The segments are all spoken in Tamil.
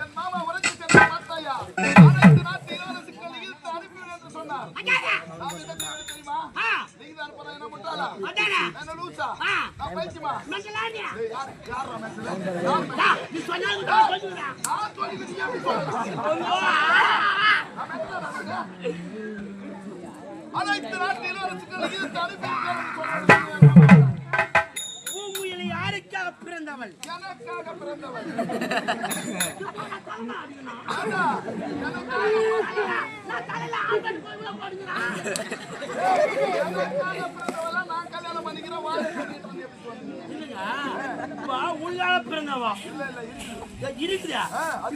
என் மாமா உரைத்து சென்ற பார்த்தாயா? அனைத்து நாட்டு இளவரசிகளை இழுத்து அனுப்பிவிடு என்று சொன்னார். நான் இதை எப்படி தெரியுமா? நீங்க தான் போனா என்ன முட்டாளா? என்ன லூசா? நான் பைத்தியமா? டேய், யார்- யார்ரா மெண்டலு? யார் மெண்டலு? நான் சொல்லிக்கிட்டு நீ எப்படி சொல்ற? நான் மெண்டலா நானு? அனைத்து நாட்டு இளவரசிகளை இழுத்து அனுப்பிவிடு என்று சொன்னார். எனக்காக பிறந்தவள். எனக்காக எனக்காக பிறந்தவளா. நான் கல்யாணம் பண்ணிக்கிறேன் வாழை சொல்றீங்க? இல்லைங்க வா, உள்ளால பிறந்தவா? இல்ல இல்ல இருக்கு. ஏ, இருக்குதா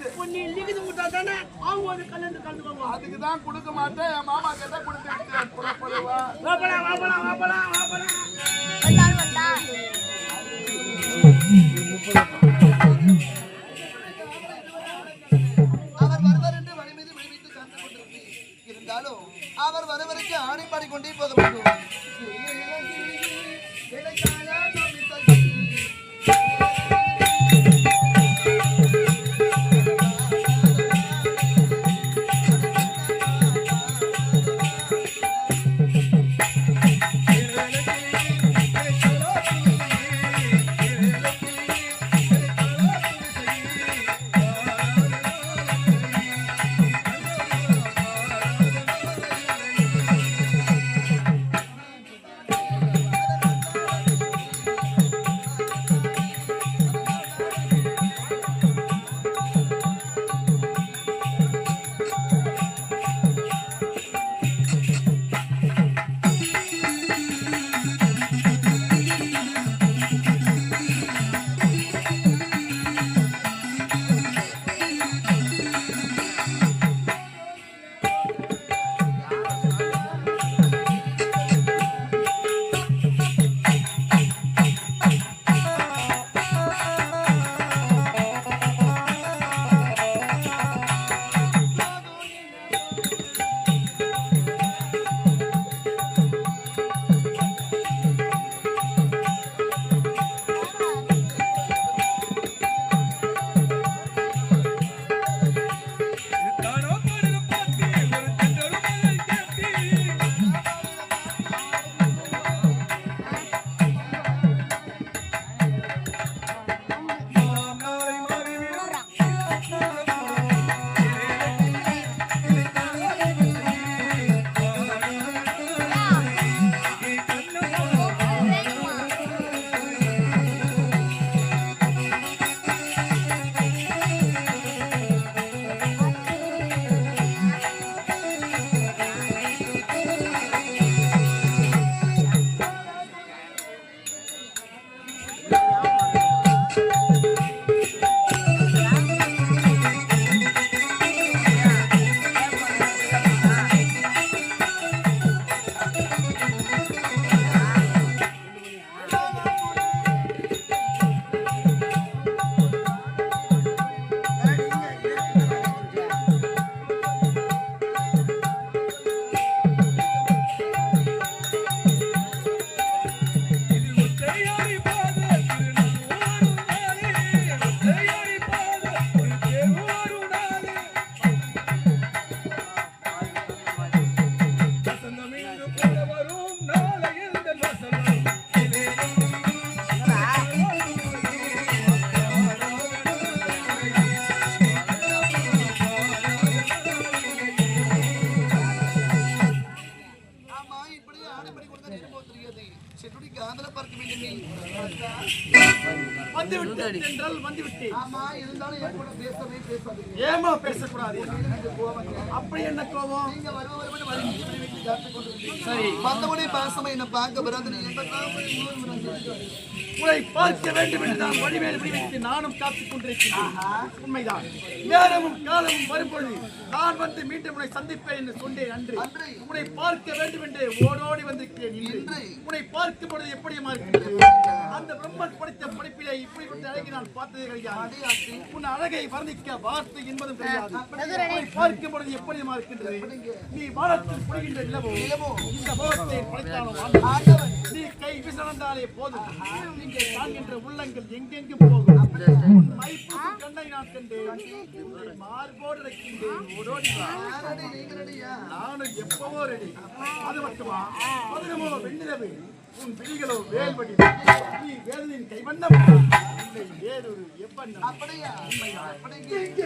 இப்போ நீ லிகிது விட்டா தானே? அவங்க வந்து கல்யாணம் கலந்துக்குவாங்க அதுக்கு தான் கொடுக்க மாட்டேன். என் மாமா கேட்டா கொடுத்து வந்தா. இருந்தாலும் அவர் வருவதற்கு ஆணைப்பாடி கொண்டே போக வேண்டும். கொண்டிருக்கிறீங்க. சரி. மத்தபடி பாசமா என்ன பார்க்க வராது உங்களை பார்க்க வேண்டும் என்று நான் வைத்து நானும் காத்துக் கொண்டிருக்கிறேன் உண்மைதான். நேரமும் காலமும் வரும்பொழுது நான் வந்து மீண்டும் உன்னை சந்திப்பேன் என்று சொன்னேன். அன்று. உன்னை பார்க்க வேண்டும் என்று ஓடோடி வந்திருக்கிறேன். இன்று. உன்னை பார்க்கும் பொழுது எப்படியுமா இருக்கிறது அந்த பிரம்மன் படைத்த படிப்பிலே இப்படிப்பட்ட அழகை நான் பார்த்ததே கிடையாது. உன் அழகை வர்ணிக்க வார்த்தை என்பதும் கிடையாது உன்னை பார்க்கும் பொழுது எப்படிமா இருக்கின்றது? நீ வானத்தில் புரிகின்ற நிலவோ? இந்த முகத்தை படைத்தாலும் ஆண்டவன். நீ கை விசனந்தாலே போதும். இங்கே காண்கின்ற உள்ளங்கள் எங்கெங்கும் போகும். உன் மைப்பூட்டு நானும் எப்பவோ ரெடி அது மட்டுமா மதுரமோ வெண்ணிலவு உன் பிடிகளோ வேல்படி நீ வேலின் கைவண்ணம் இல்லை வேறொரு எவ்வண்ணம் அப்படியா? அப்படிங்க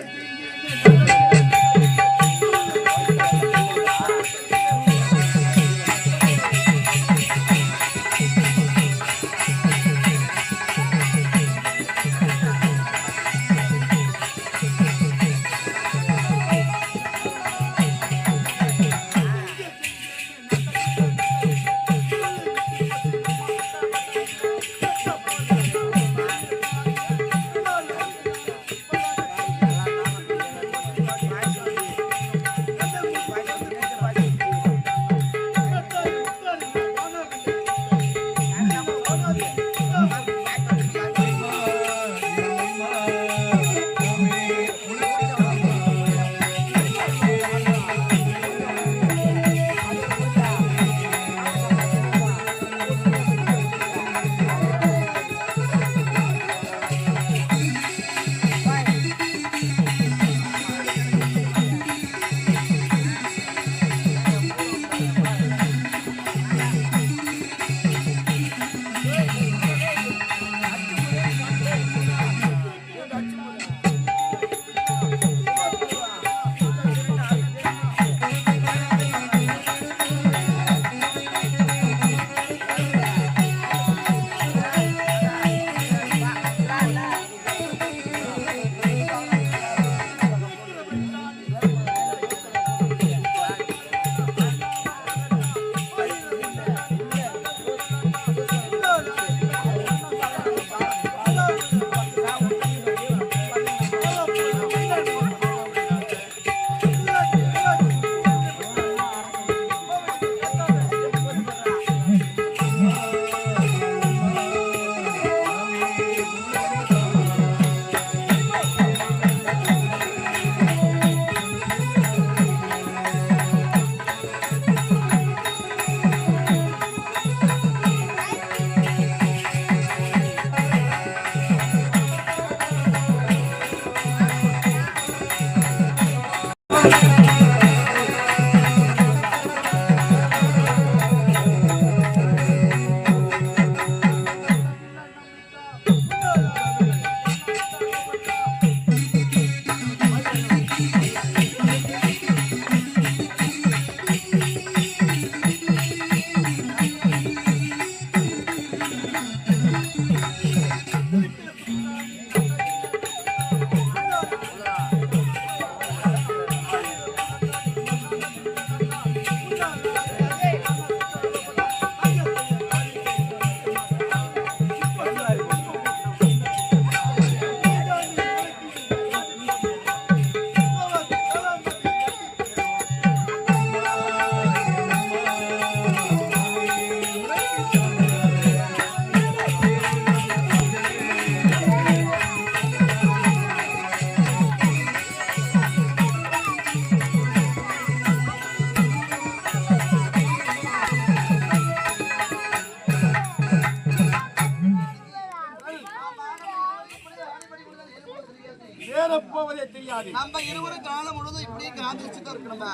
ஏறப்போவதே தெரியாது. நம்ம இருவரும் காலம் முழுவதும் இப்படியே காதலிச்சுட்டு இருக்கணுமா?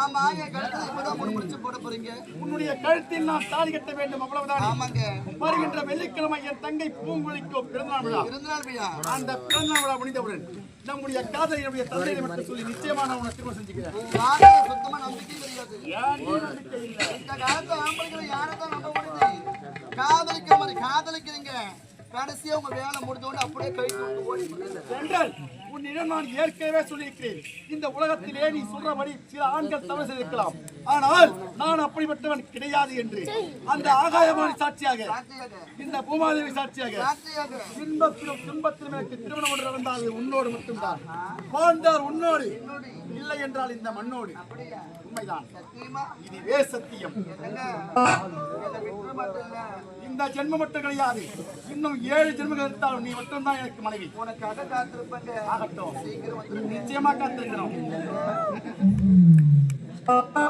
ஆமா என் கழுத்துல இப்பதான் முடி முடிச்சு போட போறீங்க? உன்னுடைய கழுத்தில் நான் தாலி கட்ட வேண்டும் அவ்வளவுதான். ஆமாங்க. வருகின்ற வெள்ளிக்கிழமை என் தங்கை பூங்குழிக்கோ பிறந்தநாள் விழா. பிறந்தநாள் விழா. அந்த பிறந்தநாள் விழா முடிந்தவுடன் நம்முடைய காதலியுடைய தந்தையை மட்டும் சொல்லி நிச்சயமா நான் உன்னை திருமணம் செஞ்சுக்கிறேன். சுத்தமா நம்பிக்கை இல்லை? இந்த காலத்துல ஆம்பளைங்களை யாரைத்தான் நம்ப முடியுது? காதலிக்கிற மாதிரி காதலிக்கிறீங்க. கடைசியா உங்க வேலை முடிஞ்ச உடனே அப்படியே கை தூக்கி ஓடி உன்னிடம் நான் ஏற்கனவே சொல்லியிருக்கிறேன். இந்த உலகத்திலே நீ சொல்றபடி சில ஆண்கள் தவறு செய்திருக்கலாம். ஆனால் நான் அப்படிப்பட்டவன் கிடையாது என்று. அந்த ஆகாயவாணி சாட்சியாக இந்த பூமாதேவி சாட்சியாக இன்பத்திலும் துன்பத்திலும் எனக்கு திருமணம் ஒன்று நடந்தால் உன்னோடு மட்டும்தான். வாழ்ந்தார் உன்னோடு இல்லை என்றால் இந்த மண்ணோடு. உண்மைதான். இதுவே சத்தியம். இந்த ஜென்மம் மட்டும் கிடையாது. இன்னும் ஏழு ஜென்மங்கள் எடுத்தாலும் நீ மட்டும்தான் எனக்கு மனைவி. உனக்காக காத்திருப்பேங்க ஆகட்டும். சீக்கிரம் நிச்சயமா காத்திருக்கிறோம். Thank you.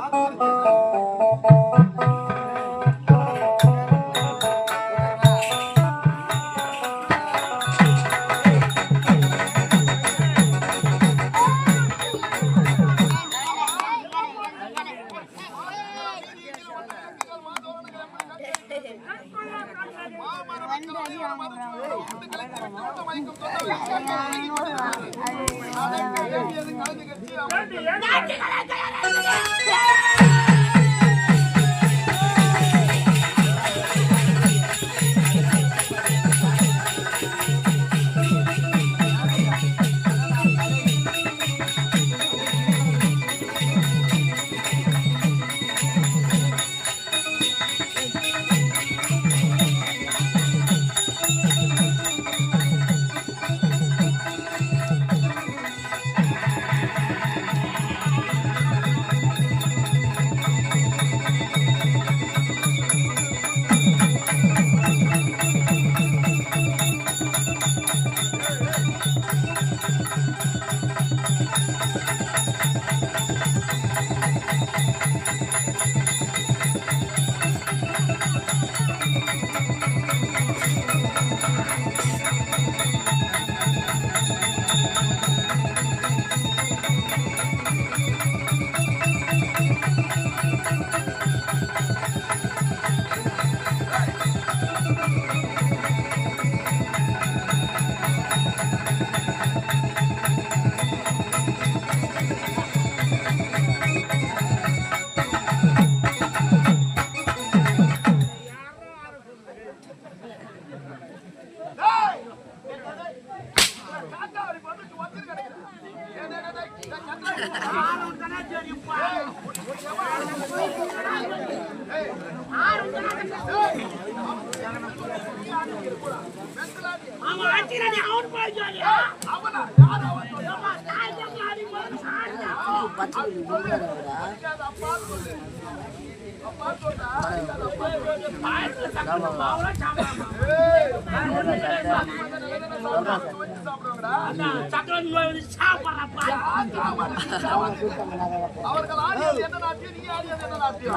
அவர்கள் ஆடியது என்ன நாட்டியம் ஆடியது என்ன நாட்டியம்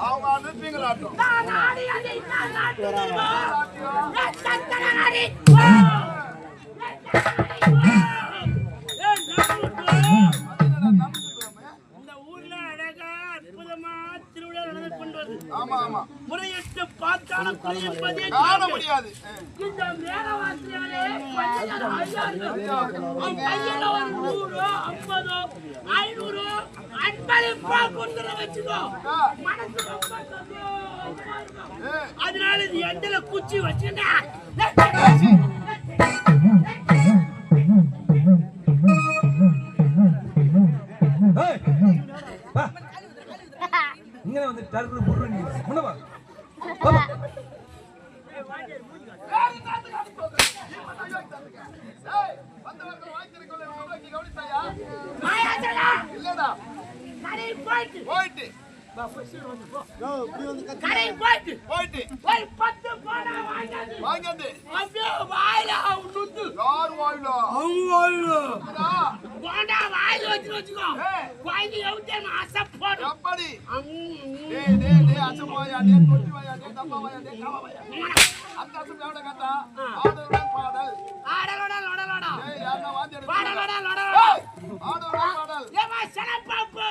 அவங்க ஆடுறது, நீங்கள் ஆட்டம். நான் ஆடியது நான் நான் சந்தன ஆடி. ஆமா முறையிட்டு பார்த்தாலும் குறை என்பதே காண. முடியாது. இந்த ஒரு நூறோ, ஐம்பதோ, ஐநூறோ, அன்பளிப்பா வச்சுக்கோ. மனசு ரொம்ப. அதனால இது எண்டல குச்சி வச்சுட்டா நோக்கி கவனித்தாயா மாயாஜலா. இல்லடா. கடை போயிட்டு. போயிட்டு. கடை போயிட்டு. ஒரு பத்து போனா வாங்காது வாங்கந்து அப்படியே வாயில வாயிலா? போண்டா வாயில வச்சு வச்சுக்கோ. வாங்கி எவிட்டே ஆசை போடும். எப்படி. டேய் டேய் டேய் அசமாயா டேய் தொட்டி வாயா டேய் தப்பாவாயா டேய் காவாயா அந்த அசம் எவட கத்தா? ஆடலுடன் பாடல். ஆடலோட லொடலோட. டேய் யாரா வாந்தி எடுத்து பாடலோட லொடலோட. ஆடலுடன் பாடல். ஏமா சனப்பாப்பு.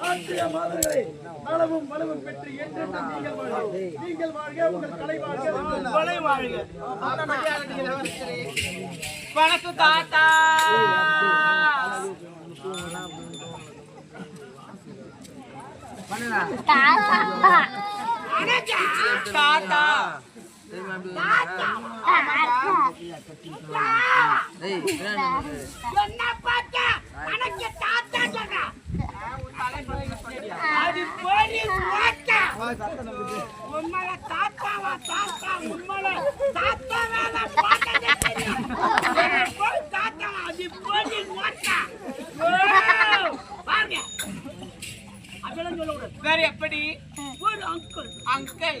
நாட்டிய மாதங்களை அளவும் வலுவும் பெற்று என்று நீங்கள் வாழ்க. நீங்கள் வாழ்க உங்கள் கலை வாழ்க. கொலை வாழ்க. வணக்கம் தாத்தா. உண்மையில தாத்தாவா தாத்தா உண்மையில தாத்தா வேற எப்படி? ஒரு அங்கிள் அங்கிள்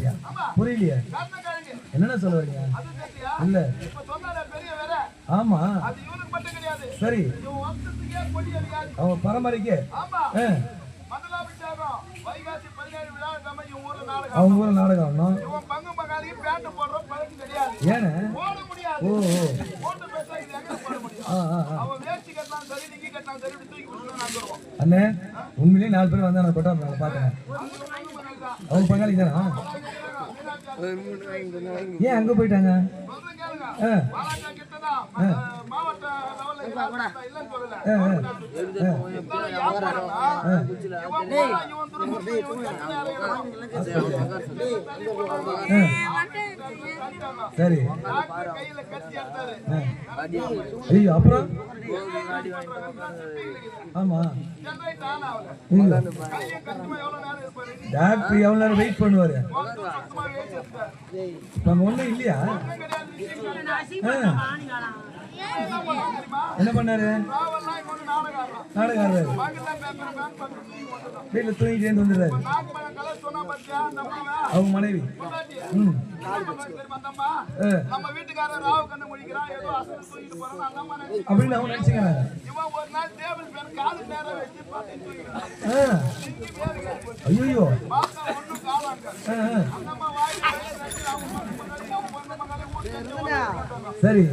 இல்ல ஆமா. சரி. அவன் பரம்பரைக்கு. அவங்க ஊர்ல நாடகம். ஏன்? ஓ ஓ. அண்ணே உண்மையிலேயே நாலு பேர் வந்தா நான் கொட்டா பாத்தேன் அவங்க ஏன் அங்க போயிட்டாங்க? வாலாஜா கிட்டதா? சரி. ஐயோ அப்புறம்? ஆமா. டாக்டர் எவ்வளவு நேரம் வெயிட் பண்ணுவாரு? நம்ம என்ன பண்ணாரு? நாடகம் வீட்டில் தூங்கிட்டு ஏந்து வந்துடுறாரு. அவங்க மனைவி. ம். அப்படின்னு அவங்க நினைச்சுங்க ஐயோ ஆ. சரி.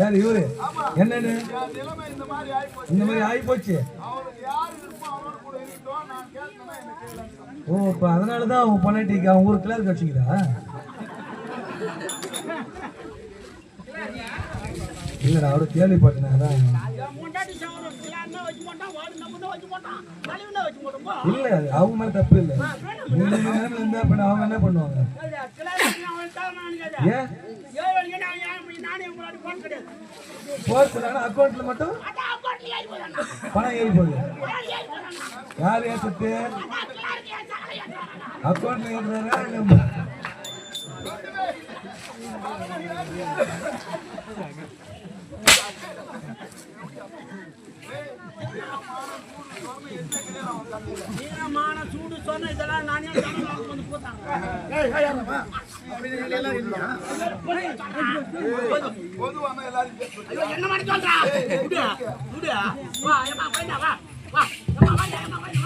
யார் இவரு? என்னன்னு? இந்த மாதிரி ஆகி ஓ இப்போ அதனால தான் அவங்க பொண்டாட்டிக்கு அவங்க ஊர் கிளர் கட்சிக்கிறா இல்லைடா அவரு கேள்விப்பட்டேன் இல்ல அவங்க மேல தப்பு இல்ல. உங்க நேரம் இருந்தா பண்ண அவங்க என்ன பண்ணுவாங்க? ஏன்? அக்கௌண்ட்ல மட்டும்? பணம் ஏறி போகுது. யார் ஏற்றுக்கு அக்கௌண்ட்ல ஏற்றுறாங்க என்ன மாதிரி சொல்றா? வா ஏமா போயிடா வா வா. ஏமா வா ஏமா வா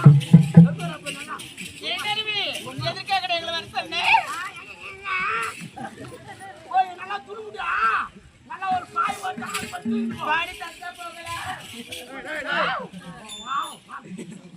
நல்லா நல்லா ஒரு பாய் போட்டு ஆள் பண்ணி பாடி தந்த போகல டேய், நான் ஊர் சோத்துறோம். நீ என்ன ஊர் சரி, இரு. இருடா. டேய்,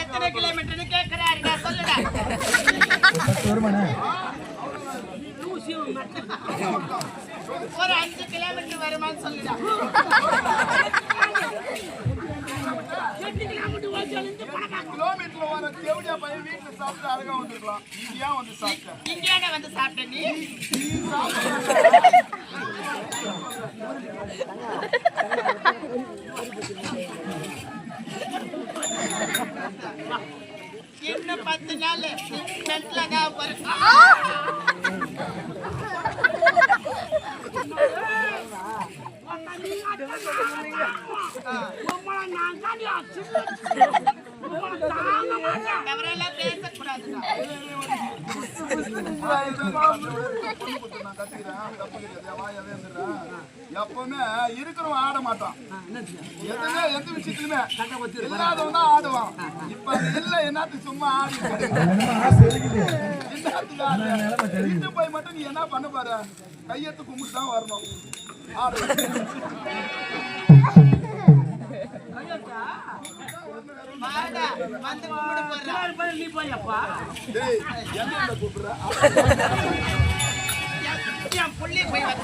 எத்தனை கிலோமீட்டர்னு கேட்கிறாரு சொல்லுடா. ஒரு அஞ்சு கிலோமீட்டர் வருமான்னு சொல்லுடா. எட்டு கிலோமீட்டர் ஓச்சாலும் பணக்கார வர தேவடியா பையன் வீட்டுல சாப்பிட்டு அழகா வந்து வந்து நீ. இன்னும் பத்து நாள். சென்ட்ல தான் நான் எப்பவுமே இருக்கிறவன் ஆட மாட்டான். எதுவுமே எந்த விஷயத்துலயுமே. இல்லாதவன் தான் ஆடுவான். இப்ப இல்ல என்னத்துக்கு சும்மா ஆடி வீட்டு போய் மட்டும் நீ என்ன பண்ண பாரு கையெத்து கும்பிட்டு தான் வரணும். ஆடு. நீ போயப்பா என் போய் ஒரு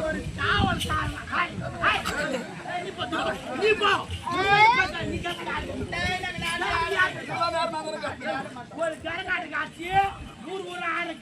ஒரு நீ போ, நீ போ. நீ போ. நீ கரகாட்டு. இவ்வளவு நேரம் நான் தானே கத்துக்கிறேன். ஒரு கரகாட்ட காட்சி ஊர் ஊர் ஆறு கைது